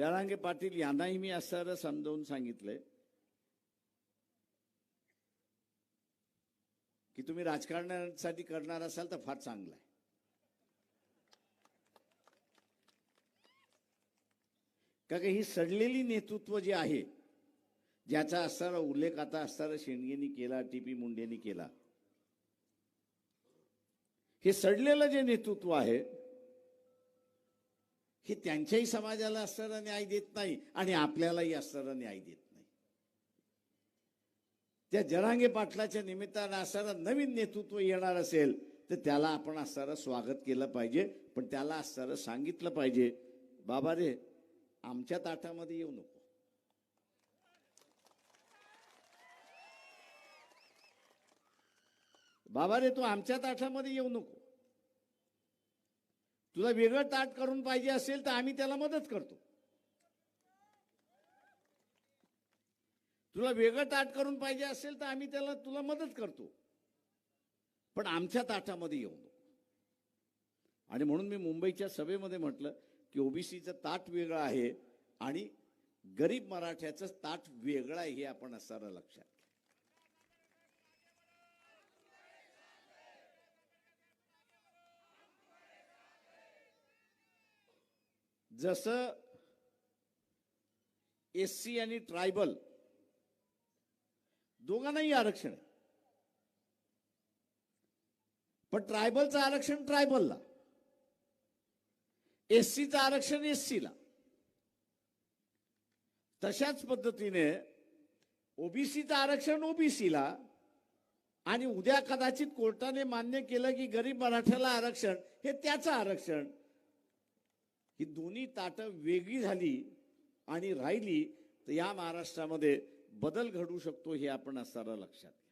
जरांगे पाटील यांनाही मी असं समजावून सांगितलंय की तुम्ही राजकारणासाठी करणार असाल तर फार चांगलं आहे. का ही सडलेली नेतृत्व जे आहे ज्याचा असणारा उल्लेख आता असणारा शेंडगेनी केला टीपी मुंडेनी केला हे सडलेलं जे नेतृत्व आहे हे त्यांच्याही समाजाला असणारा न्याय देत नाही आणि आपल्यालाही असणारा न्याय देत नाही. त्या जरांगे पाटलाच्या निमित्तानं असणारा नवीन नेतृत्व येणार असेल तर त्याला आपण असणारं स्वागत केलं पाहिजे पण त्याला असणारं सांगितलं पाहिजे. बाबा रे आमच्या ताटामध्ये येऊ नको. बाबा रे तू आमच्या ताटामध्ये येऊ नको. तुला वेगळं ताट करून पाहिजे असेल तर आम्ही त्याला मदत करतो. तुला वेगळं ताट करून पाहिजे असेल तर आम्ही त्याला तुला मदत करतो. पण आमच्या ताटामध्ये येऊ नको. आणि म्हणून मी मुंबईच्या सभेमध्ये म्हटलं की ओबीसीचं ताट वेगळं आहे आणि गरीब मराठ्याचं ताट वेगळं आहे हे आपण असणारं लक्षात घ्या. जसं एस सी आणि ट्रायबल दोघांनाही आरक्षण आहे. पण ट्रायबलचं आरक्षण ट्रायबलला. एस सीचं आरक्षण एस सीला तशाच पद्धतीने ओबीसीचं आरक्षण ओबीसीला आणि उद्या कदाचित कोर्टाने मान्य केलं की गरीब मराठ्याला आरक्षण हे त्याचं आरक्षण. ही दोन्ही ताटं वेगळी झाली आणि राहिली तर या महाराष्ट्रामध्ये बदल घडू शकतो हे आपण असताना लक्षात घ्या.